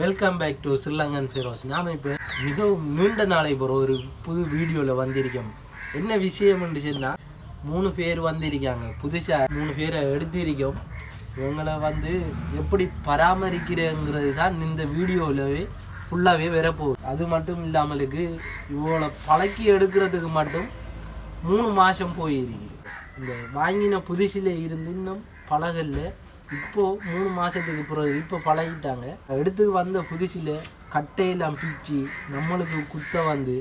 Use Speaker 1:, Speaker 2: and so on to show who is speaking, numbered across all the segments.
Speaker 1: Welcome back to Sri Lankan Feroz நாம் இப்போ மிகவும் நீண்ட நாளை போகிற ஒரு புது வீடியோவில் வந்திருக்கோம். என்ன விஷயம் சொன்னால் மூணு பேர் வந்திருக்காங்க. புதுசாக மூணு பேரை எடுத்திருக்கோம். இவங்களை வந்து எப்படி பராமரிக்கிறேங்கிறது தான் இந்த வீடியோவிலவே ஃபுல்லாகவே வரப்போகுது. அது மட்டும் இல்லாமலுக்கு இவங்களை பழக்கி எடுக்கிறதுக்கு மட்டும் மூணு மாதம் போயிருக்குது. இந்த வாங்கின புதுசில் இருந்து இன்னும் பழகல்ல. இப்போது மூணு மாதத்துக்கு பிறகு இப்போ பழகிட்டாங்க. எடுத்து வந்த புதுசில் கட்டையெல்லாம் பிச்சு நம்மளுக்கு குத்த வந்து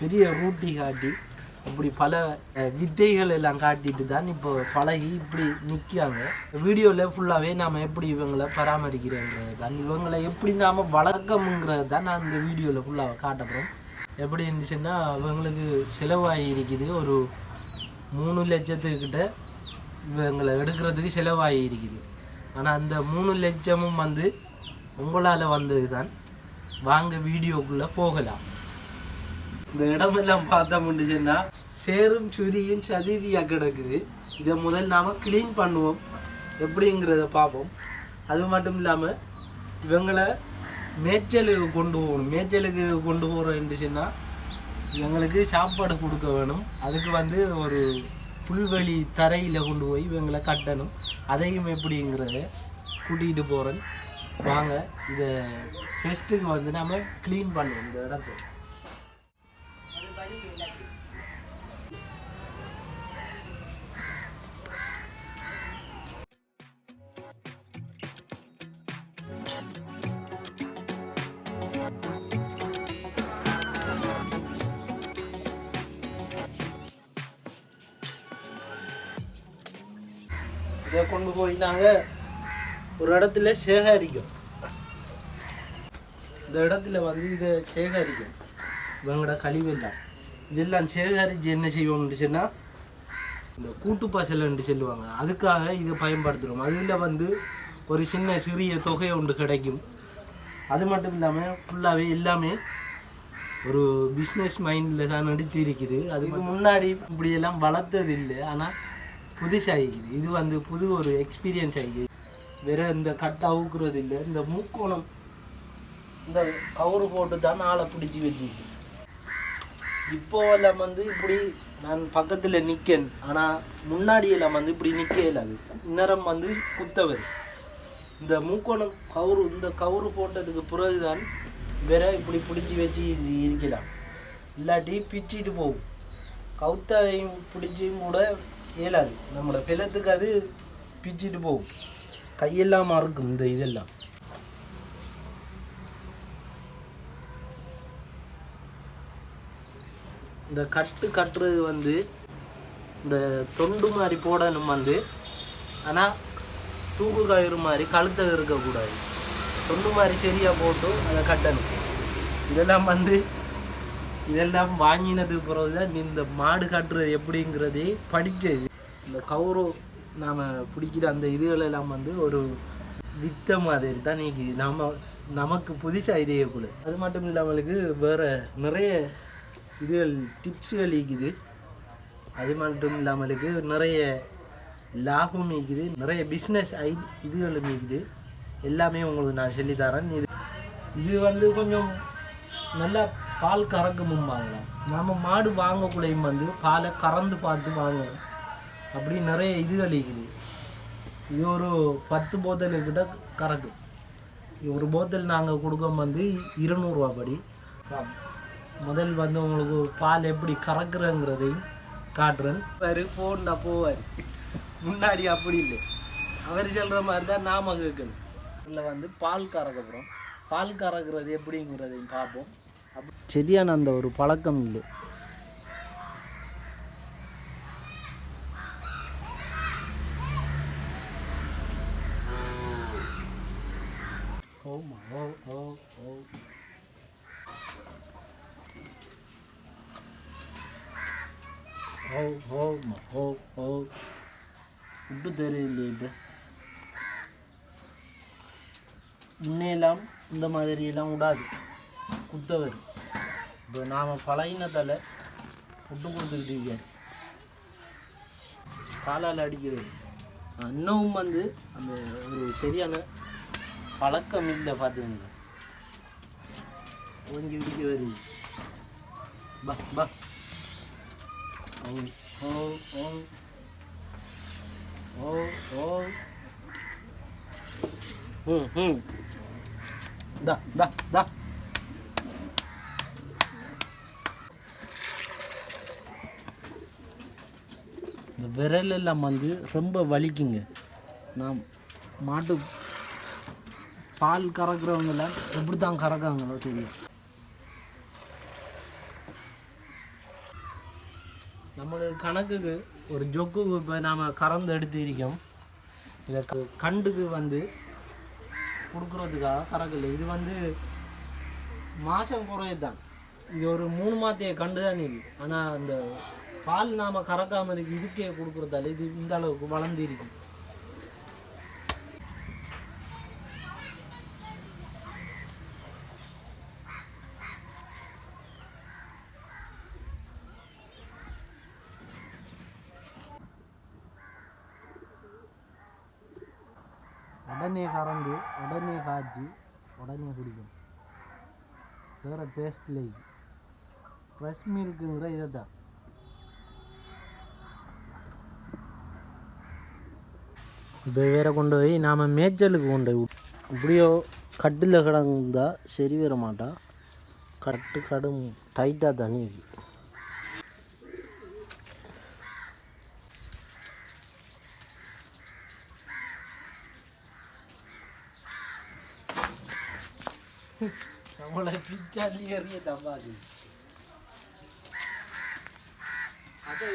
Speaker 1: பெரிய ரூட்டி காட்டி அப்படி பல வித்தைகள் எல்லாம் காட்டிட்டு தான் இப்போ பழகி இப்படி நிற்காங்க வீடியோவில் ஃபுல்லாகவே நாம் எப்படி இவங்களை பராமரிக்கிறோங்கிறது தான் இவங்களை எப்படி நாம் வளர்க்கமுங்கிறது தான் நான் இந்த வீடியோவில் ஃபுல்லாக காட்டப்படுறோம் எப்படி இருந்துச்சுன்னா இவங்களுக்கு செலவாகி இருக்குது ஒரு மூணு லட்சத்துக்கிட்ட இவங்களை எடுக்கிறதுக்கு செலவாகி இருக்குது. ஆனால் அந்த மூணு லட்சமும் வந்து உங்களால் வந்தது தான் வாங்க வீடியோக்குள்ளே போகலாம். இந்த இடமெல்லாம் பார்த்தா சொன்னா சேரும் சுரியும் சதிவியாக கிடக்குது. இதை முதல் நாம க்ளீன் பண்ணுவோம். எப்படிங்கிறத பார்ப்போம். அது மட்டும் இல்லாமல் இவங்களை மேய்ச்சலுக்கு கொண்டு போகணும். மேய்ச்சலுக்கு கொண்டு போகிறோம் சொன்னால் இவங்களுக்கு சாப்பாடு கொடுக்க வேணும். அதுக்கு வந்து ஒரு புல்வெளி தரையில் கொண்டு போய் இவங்களை கட்டணும். அதையும் எப்படிங்கிறத கூட்டிகிட்டு போகிறேன் வாங்க இதை ஃபெஸ்ட்டுக்கு வந்து நம்ம க்ளீன் பண்ணுவோம் இந்த இடத்துல இதை கொண்டு போய் நாங்கள் ஒரு இடத்துல சேகரிக்கும் இந்த இடத்துல வந்து இதை சேகரிக்கும் இவங்களோட கழிவெல்லாம். இதெல்லாம் சேகரித்து என்ன செய்வோம்னு சொன்னால் இந்த கூட்டு பசலன்ட்டு சொல்லுவாங்க. அதுக்காக இதை பயன்படுத்துகிறோம் அதில் வந்து ஒரு சின்ன சிறிய தொகை ஒன்று கிடைக்கும். அது மட்டும் இல்லாமல் ஃபுல்லாகவே எல்லாமே ஒரு பிஸ்னஸ் மைண்டில் தான் நடித்து இருக்குது அதுக்கு முன்னாடி இப்படியெல்லாம் வளர்த்தது இல்லை ஆனால் புதுசாகிக்குது. இது வந்து புது ஒரு எக்ஸ்பீரியன்ஸ் ஆகிக்குது. வேற இந்த கட்டை ஊக்குறது இல்லை இந்த மூக்கோணம் இந்த கவுரு போட்டு தான் ஆளை பிடிச்சி வச்சுக்கு இப்போ எல்லாம் வந்து இப்படி நான் பக்கத்தில் நிற்கேன் ஆனால் முன்னாடி எல்லாம் வந்து இப்படி நிற்க இல்லாது இந்நேரம் வந்து குத்தவர். இந்த மூக்கோணம் கவுரு இந்த கவுரு போட்டதுக்கு பிறகுதான் வேற இப்படி பிடிச்சி வச்சு இது இருக்கலாம். இல்லாட்டி பிச்சிட்டு போகும். கவுத்தாதையும் பிடிச்சியும் கூட இயலாது நம்மளோட பிளத்துக்கு அது பிச்சிட்டு போகும். கையெல்லாம் மறக்கும் இந்த இதெல்லாம். இந்த கட்டு கட்டுறது வந்து இந்த தொண்டு மாதிரி போடணும் வந்து. ஆனால் தூக்கு கயிறு மாதிரி கழுத்தை இருக்கக்கூடாது தொண்டு மாதிரி சரியாக போட்டு அதை கட்டணும். இதெல்லாம் வந்து இதெல்லாம் வாங்கினதுக்கு பிறகு தான் இந்த மாடு காட்டுறது எப்படிங்கிறதே படித்தது இந்த கௌரவ் நாம் பிடிக்கிற அந்த இதுகளெல்லாம் வந்து ஒரு வித்த மாதிரி தான் நீக்கி நம்ம நமக்கு புதுசாக இதே கூட அது மட்டும் இல்லாமலுக்கு வேறு நிறைய இதுகள் டிப்ஸுகள் இருக்குது. அது மட்டும் இல்லாமலுக்கு நிறைய லாபம் இருக்குது. நிறைய பிஸ்னஸ் ஐ இதுகளும் இருக்குது. எல்லாமே உங்களுக்கு நான் சொல்லித்தரேன். இது இது வந்து கொஞ்சம் நல்லா பால் கறக்கமும் வாங்கலாம் நம்ம மாடு வாங்கக்குள்ளையும் வந்து பாலை கறந்து பார்த்து வாங்கணும். அப்படி நிறைய இது இருக்குது இது ஒரு பத்து போத்தல் கிட்ட கறக்கும். ஒரு போத்தல் நாங்கள் கொடுக்கும் வந்து இருநூறுவா படி. முதல் வந்து உங்களுக்கு பால் எப்படி கறக்குறங்கிறதையும் காட்டுறேன். பாரு போண்டா போவார். முன்னாடி அப்படி இல்லை. அவர் சொல்கிற மாதிரி தான் நாம கேட்கணும். இதில் வந்து பால் கறக்கப்புறம் பால் கறக்கிறது எப்படிங்கிறதையும் பார்ப்போம். சரியான அந்த ஒரு பழக்கம் இல்லை. ஓ ஃபுட்டு தெரியலையே முன்னையெல்லாம் இந்த மாதிரியெல்லாம் விடாது குத்த வரும் இப்போ நாம் பழகினதால் விட்டு கொடுத்துக்கிட்டு இருக்காரு காலால் அடிக்கிறது. இன்னமும் வந்து அந்த ஒரு சரியான பழக்கம் இல்லை பார்த்துக்கங்க கொஞ்சி பிடிக்க வருது. பா பா. ஓ ஓ ஓ ஓ ஓ. ம் ம். தா தா தா. இந்த விரல் எல்லாம் வந்து ரொம்ப வலிக்குங்க. நான் மாட்டு பால் கறக்குறவங்கள எப்படி தான் கறக்காங்களோ தெரியும். நம்மளுக்கு கணக்குக்கு ஒரு ஜொக்குக்கு இப்போ நாம் கறந்து எடுத்து இருக்கோம். இதற்கு கண்டுக்கு வந்து கொடுக்குறதுக்காக கறக்கல. இது வந்து மாதம் குறையது தான் இது ஒரு மூணு மாத்தைய கண்டு தான் இது. ஆனால் அந்த பால் நாம் கறக்காம இருக்கு இதுக்கே கொடுக்குறதால இது இந்த அளவுக்கு வளர்ந்து இருக்கும் உடனே கறந்து உடனே காய்ச்சி உடனே குடிக்கும் வேறு டேஸ்ட்ல ஃப்ரெஷ் மில்க்குங்கிற இதை தான் இப்போ வேற கொண்டு போய் நாம் மேய்ச்சலுக்கு கொண்டு போய் இப்படியோ கட்டில் கிடந்தா சரி வர மாட்டா. கட்டு கடும் டைட்டாக தண்ணி நம்மளை பிச்சாலி எறிய தம்பாது. அதை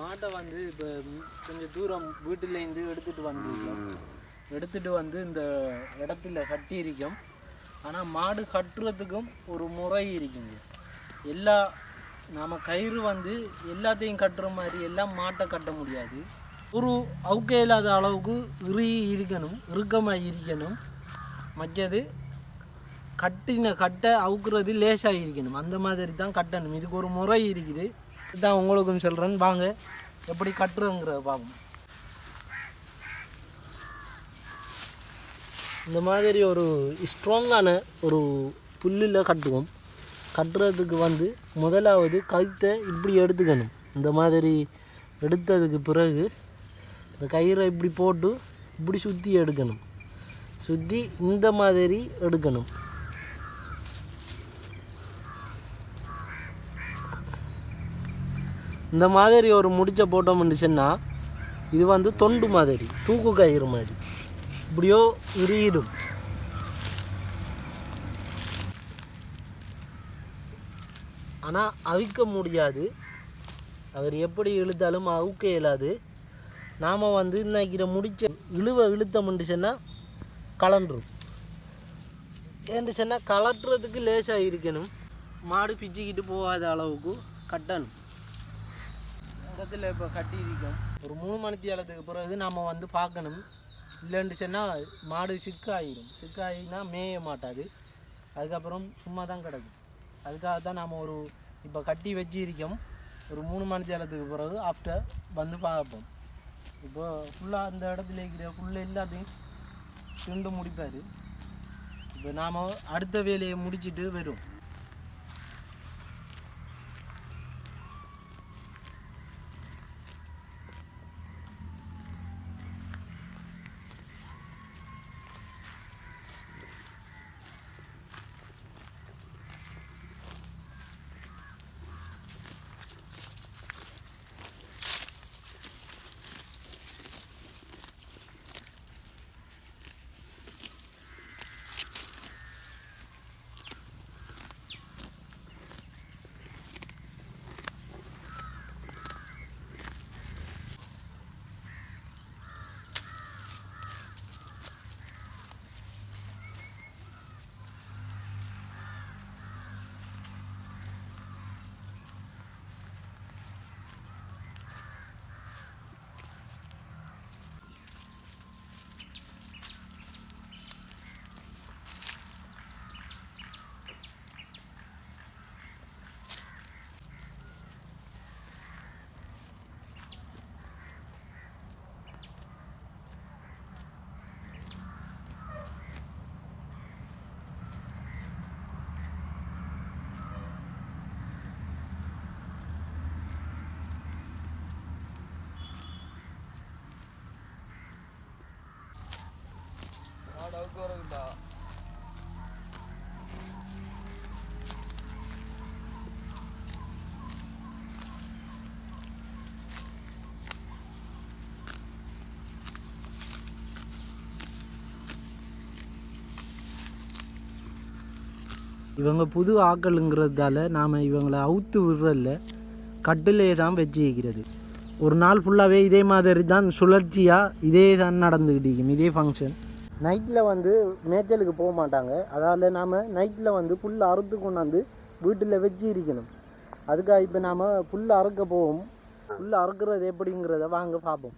Speaker 1: மாட்டை வந்து இப்போ கொஞ்சம் தூரம் வீட்டிலேருந்து எடுத்துட்டு வந்துருக்கோம் எடுத்துட்டு வந்து இந்த இடத்துல கட்டி இருக்கோம். ஆனால் மாடு கட்டுறதுக்கும் ஒரு முறை இருக்குங்க. எல்லா நாம் கயிறு வந்து எல்லாத்தையும் கட்டுற மாதிரி எல்லாம் மாட்டை கட்ட முடியாது. ஒரு அவுக்க இல்லாத அளவுக்கு இறுகி இருக்கணும் இறுக்கமாக இருக்கணும். மற்றது கட்டின கட்டை அவுக்குறது லேசாக இருக்கணும். அந்த மாதிரி தான் கட்டணும். இதுக்கு ஒரு முறை இருக்குது. இதுதான் உங்களுக்கும் சொல்கிறேன் வாங்க எப்படி கட்டுறோங்கிறத பார்ப்போம். இந்த மாதிரி ஒரு ஸ்ட்ராங்கான ஒரு புல்லில் கட்டுவோம். கட்டுறதுக்கு வந்து முதலாவது கழுத்தை இப்படி எடுத்துக்கணும். இந்த மாதிரி எடுத்ததுக்கு பிறகு இந்த கயிறை இப்படி போட்டு இப்படி சுற்றி எடுக்கணும். சுற்றி இந்த மாதிரி எடுக்கணும். இந்த மாதிரி ஒரு முடிச்ச போட்டோம் இருந்துச்சுன்னா இது வந்து தொண்டு மாதிரி தூக்கு கயிறு மாதிரி. இப்படியோ விரியிடும் ஆனால் அவிக்க முடியாது. அவர் எப்படி இழுத்தாலும் அவுக்க இயலாது. நாம் வந்து இன்னைக்கு முடிச்ச இழுவை இழுத்த முடிச்சுன்னா கலண்டுரும் ஏன்னு சொன்னால் கலட்டுறதுக்கு லேசாக இருக்கணும் மாடு பிச்சுக்கிட்டு போகாத அளவுக்கு கட்டணும். இடத்துல இப்போ கட்டி இருக்கோம் ஒரு மூணு மணித்தி ஏழத்துக்கு பிறகு நம்ம வந்து பார்க்கணும். இல்லைன்னு சொன்னால் மாடு சிக்காயிடும் சிக்காயினா மேய மாட்டாது. அதுக்கப்புறம் சும்மா தான் கிடக்கும். அதுக்காக தான் நாம் ஒரு இப்போ கட்டி வச்சிருக்கோம். ஒரு மூணு மணித்தி ஏழத்துக்கு பிறகு ஆஃப்டர் வந்து பார்ப்போம். இப்போ ஃபுல்லாக அந்த இடத்துல இருக்கிற ஃபுல்லாக எல்லாத்தையும் திண்டு முடிப்பார். இப்போ நாம் அடுத்த வேலையை முடிச்சிட்டு வரும் இவங்க புது ஆக்களுங்கிறதால நாம் இவங்களை அவுத்து விடுறதில்ல கட்டிலே தான் வச்சு வைக்கிறது ஒரு நாள் ஃபுல்லாகவே இதே மாதிரி தான் சுழற்சியாக இதே தான் நடந்துக்கிட்டு இதே ஃபங்க்ஷன் நைட்டில் வந்து மேய்ச்சலுக்கு போக மாட்டாங்க. அதால் நாம் நைட்டில் வந்து புல் அறுத்து கொண்டாந்து வீட்டில் வச்சு இருக்கணும். அதுக்காக இப்போ நாம் புல் அறுக்க போவோம். புல் அறுக்கிறது எப்படிங்கிறத வாங்க பார்ப்போம்